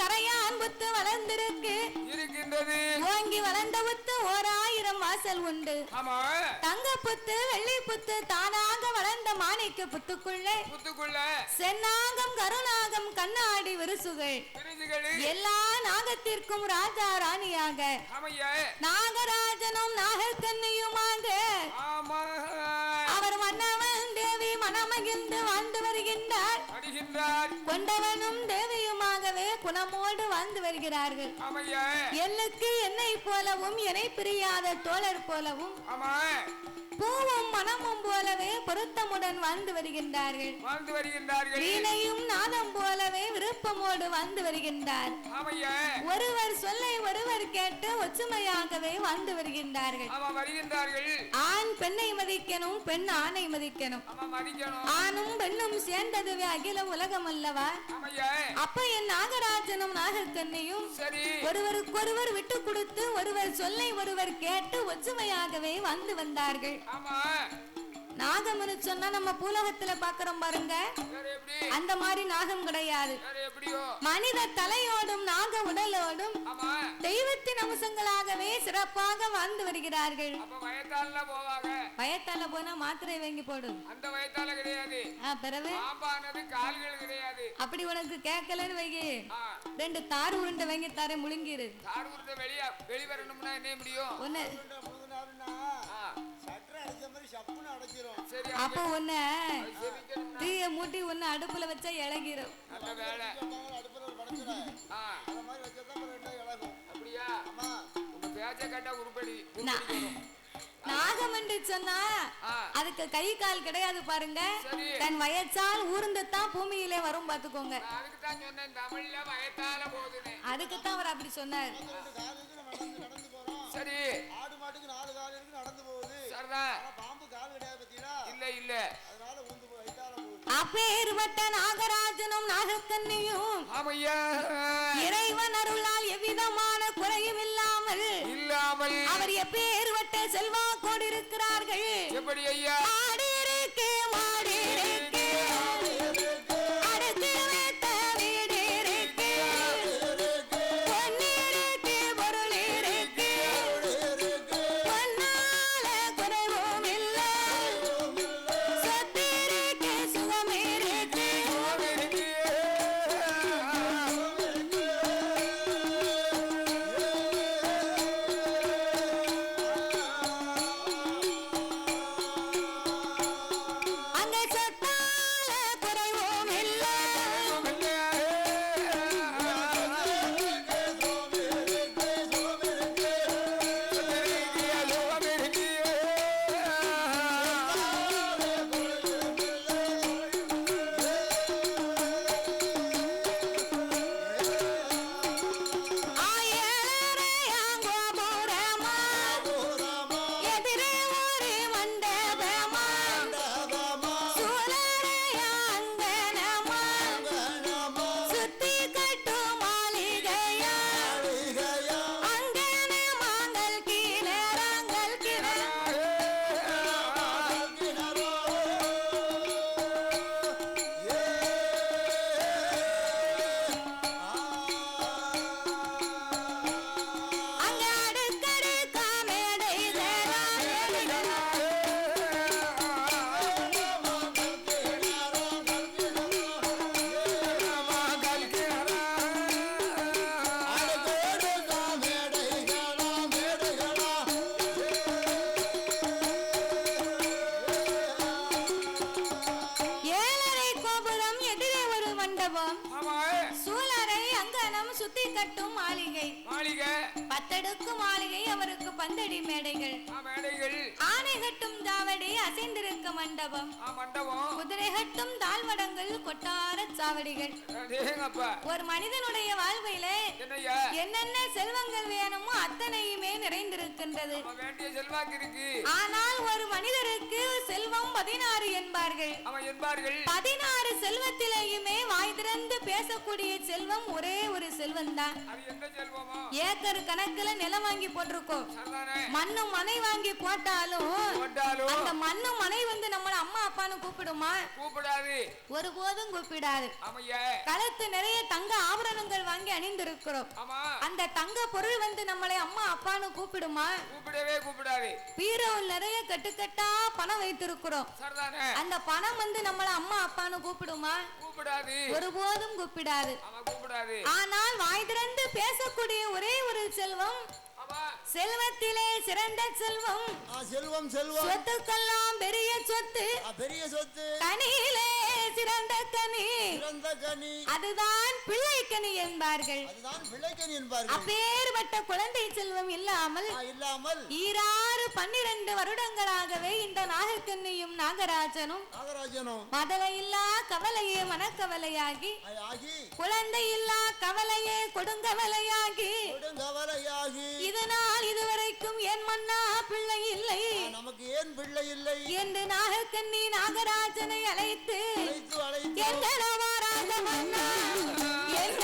கரையான் புத்து வளர்ந்திருக்கு. இருக்கின்றது. ஓங்கி வளர்ந்த புத்து ஓர் ஆயிரம் வாசல் உண்டு. ஆமா. தங்க புத்து வெள்ளி புத்து தானாக வளர்ந்த மாணிக்க புத்துக்குள்ளே. புத்துக்குள்ள. சென்னாகம் கருநாகம் கண்ணாடி விருசுகள். எல்லா நாகத்திற்கும் ராஜா ராணியாக. நாகராஜனும் நாகக்கண்ணியுமாக அவர் மன்னவன் தேவி மனமகிழ்ந்து குணமோடு வாழ்ந்து வருகிறார்கள். எண்ணுக்கு என்னை போலவும் என்னை பிரியாத தோழர் போலவும் பூவும் மனமும் போலவே பொருத்தமுடன் வாழ்ந்து வருகின்றார்கள். வாழ்ந்து வருகின்றார்கள். வீணையும் நாதம் போலவே விருப்பமோடு வாழ்ந்து வருகின்றார். ஒருவர் சொல்லை ஒருவர் கேட்டு ஒற்றுமையாகவே வாழ்ந்து வருகின்றார்கள். ஆண் பெண்ணை மதிக்கணும் பெண் ஆணை மதிக்கணும். ஆணும் பெண்ணும் சேர்ந்ததுவே அகில உலகம் அல்லவா? அப்ப என் நாகராஜனும் நாகக்கண்ணியும் ஒருவருக்கொருவர் விட்டு கொடுத்து ஒருவர் சொல்லை ஒருவர் கேட்டு ஒற்றுமையாகவே வாழ்ந்து வந்தார்கள். நாகம்னு சொன்னா நம்ம பூலகத்துல பாக்குறோம் பாருங்க. வேற எப்படி? அந்த மாதிரி நாகம் கிடையாது. மனித தலையோடும் நாக உடலோடும் ஆமா. தெய்வத்தின் அம்சங்களாகவே சிறப்பாக வாழ்ந்து வருகிறார்கள். அப்ப வயத்தால போனா மாத்திரை வாங்கி போடும். அந்த வயத்தால கிடையாது. ஆ, பிறகு கால்கள் கிடையாது. அப்படி உனக்கு கேட்கலன்னு வைகி ரெண்டு தார் உருண்டை வாங்கி தரேன் முழுங்கிரு. தார் உருண்டை வெளியா வெளி வரணும்னா என்ன முடியும்? ஒண்ணு. அப்ப ஒண்ணு தீய மூட்டி ஒண்ணு அடுப்புல வச்சா இழகிரும் நல்ல வேலை. அடுப்பில் ஒரு படைச்சிட ஆ, அந்த மாதிரி வச்சா தான் ரெண்டாக இழகும். அப்படியா? ஆமா. உங்க பேச்ச கேட்டா உருப்படி நா- உருப்படி வரும். நாகம் என்று சொன்னா அதுக்கு கை கால் கிடையாது பாருங்க. தன் வயசால் ஊர்ந்துதான் பூமியிலே வரும் பாத்துக்கோங்க. நான் அதுக்கு தான் சொன்னேன் தமிழ்ல வயத்தால போகுதுன்னு. அதுக்குத்தான் அவர் அப்படி சொன்னார். சரி. மாட்டுக்கு நாலு கால் இருக்கு நடந்து போகுது. பாம்பு கால் கிடையாது பத்தீங்களா இல்ல இல்ல. அதனால போகுது. அப்பேற்பட்ட நாகராஜனும் நாகக்கன்னியும் ஆமையா. இறைவன் அருளால் எவ்விதமான குறையும் இல்லாமல் இல்லாமல் அவர் எப்பேற்பட்ட செல்வாக்கோடு இருக்கிறார்கள். எப்படி ஐயா? மண்டபம். அங்கனம் சுத்தி கட்டும் மாளிகை. மாளிகை. பத்தடுக்கு மாளிகை அவருக்கு பந்தடி மேடைகள். ஆ மேடைகள். ஆணை கட்டும் தாவடி அசைந்திருக்க மண்டபம். குதிரை கட்டும் தாழ்வடங்கள் கொட்டார சாவடிகள். ஒரு மனிதனுடைய என்னய்யா? என்னென்ன செல்வங்கள் வேணுமோ அத்தனையுமே நிறைந்திருக்கின்றது. ஆனால் ஒரு மனிதருக்கு செல்வம் பதினாறு என்பார்கள். பதினாறு செல்வத்திலேயுமே வாய் திறந்து பேசக்கூடிய செல்வம் ஒரே ஒரு செல்வம் தான் ஏக்கர் கணக்குல நிலம் வாங்கி போட்டிருக்கோம். மண்ணும் மனை வாங்கி போட்டாலும் அந்த மண்ணும் மனை வந்து நம்மள அம்மா அப்பான்னு கூப்பிடுமா? கூப்பிடாது. ஒருபோதும் கூப்பிடாது. கழுத்து நிறைய தங்க ஆபரணங்கள் வாங்கி அணிந்திருக்கிறோம். அந்த தங்க பொருள் வந்து நம்மளை அம்மா அப்பான்னு கூப்பிடுமா? கூப்பிடவே கூப்பிடாது. பீரோவில் நிறைய கட்டுக்கட்டா பணம் வைத்திருக்கிறோம். அந்த பணம் வந்து நம்மள அம்மா அப்பான்னு கூப்பிடுமா? கூப்பிடாது. ஒருபோதும் கூப்பிடாது. கூப்பிடாது. ஆனால் வாய் திறந்து பேசக்கூடிய ஒரே ஒரு செல்வம் ஆமா செல்வத்திலே சிறந்த செல்வம். ஆ, செல்வம் செல்வம். சொத்துக்கெல்லாம் பெரிய சொத்து. பெரிய சொத்து. கனியிலே சிறந்த கனி பிறந்த கனி அதுதான் பிள்ளை கனி என்பார்கள். அதுதான் பிள்ளைக்கனி என்பார்கள். அப்பேற்பட்ட குழந்தை செல்வம் இல்லாமல் இல்லாமல் ஈராறு பன்னிரண்டு வருடங்களாகவே இந்த நாகக்கண்ணியும் நாகராஜனும் நாகராஜனும் மதலை இல்லா கவலையே மனக்கவலையாகி குழந்தை இல்லா கவலையே கொடுங்கவலையாகி கொடுங்கவலையாகி இதனால் இதுவரைக்கும் என் மன்னா பிள்ளை இல்லை? நமக்கு ஏன் பிள்ளை இல்லை? என்று நாகக்கண்ணி நாகராஜனை அழைத்து அழைத்து அழைத்து. எங்கனவா ராஜமன்னா எங்கனவா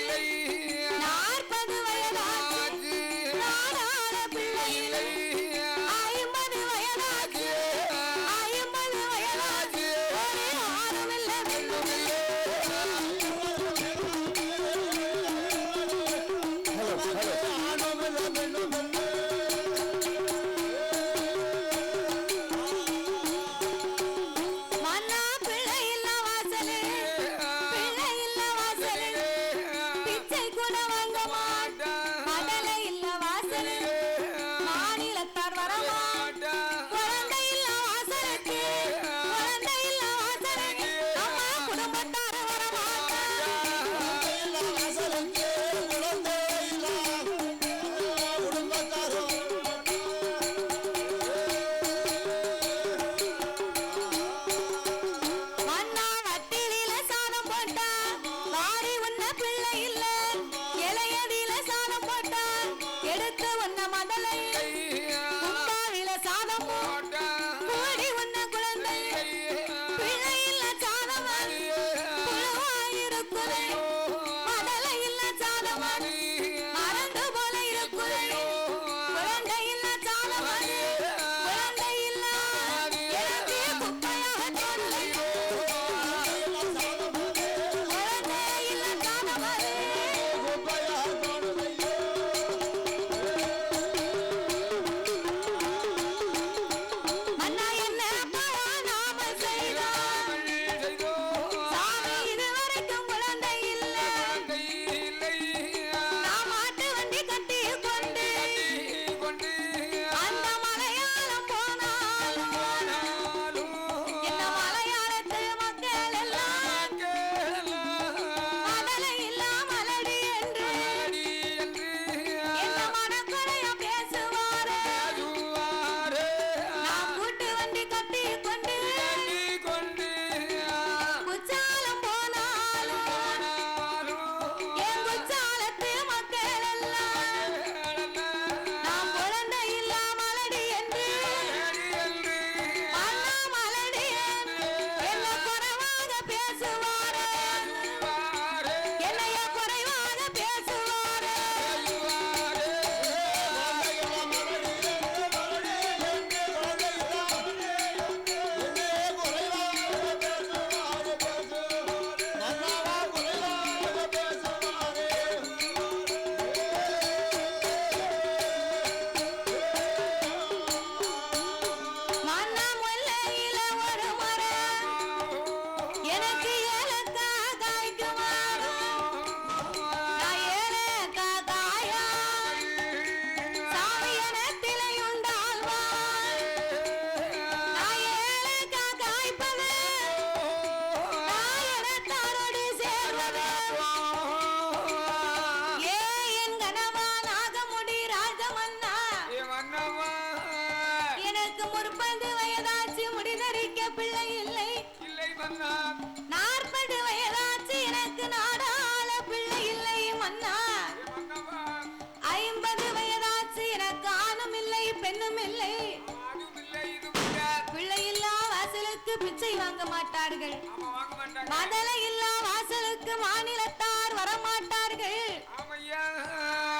மாட்டார்கள் ஆமா வாங்க மாட்டாங்க. மதலை இல்லா வாசலுக்கு மாநிலத்தார் வரமாட்டார்கள்.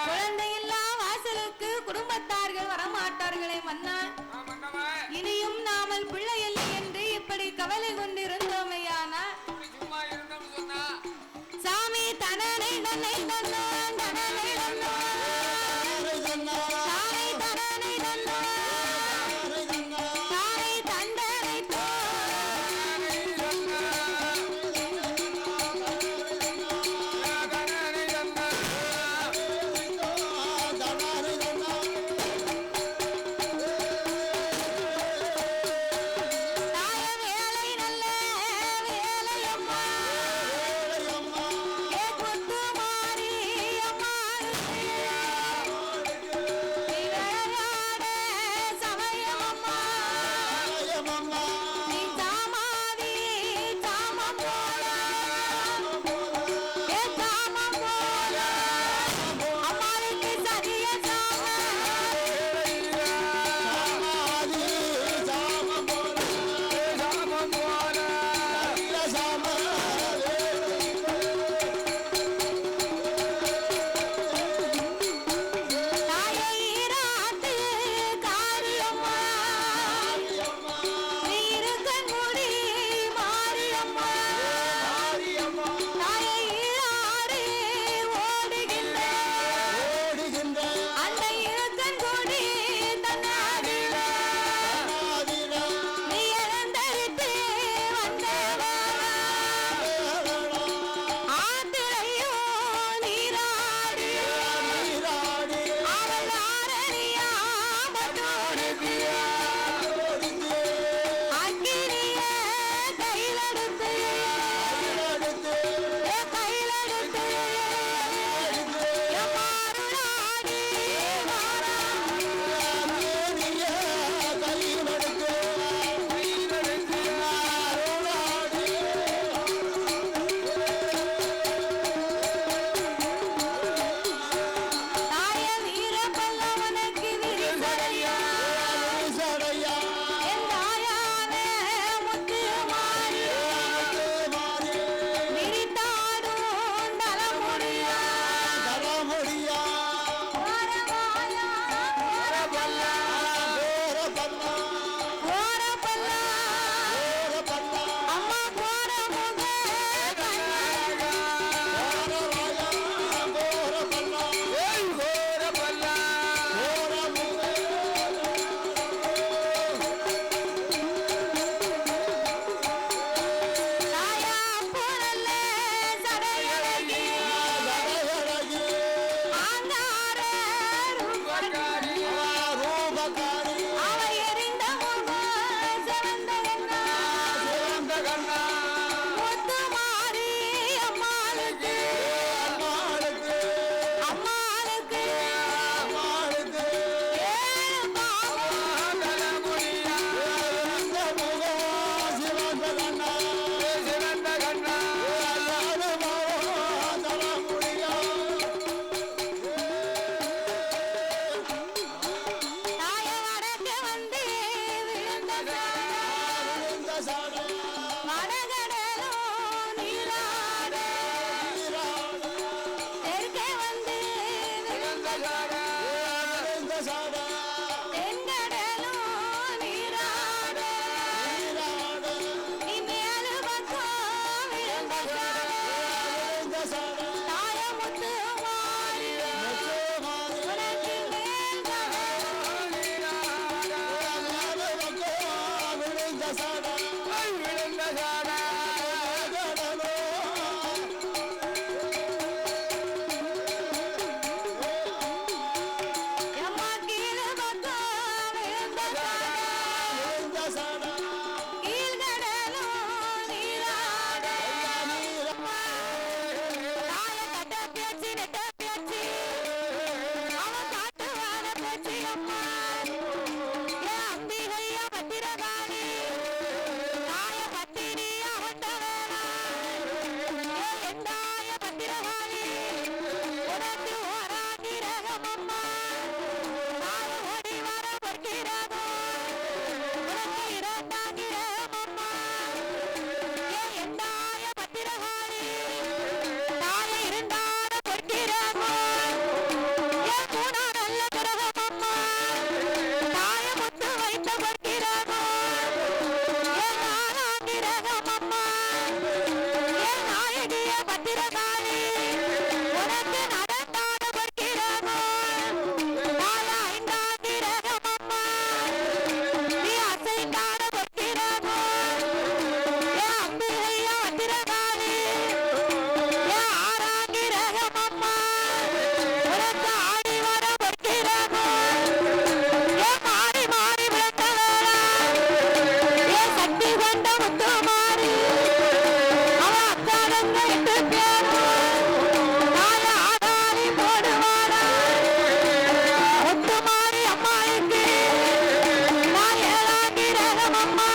குழந்தை இல்லா வாசலுக்கு குடும்பத்தார்கள் வரமாட்டார்களே மன்னா. இனியும் நாமல் பிள்ளை இல்லை என்று இப்படி கவலை கொண்டிருந்தோமையானா Thank you. Thank you.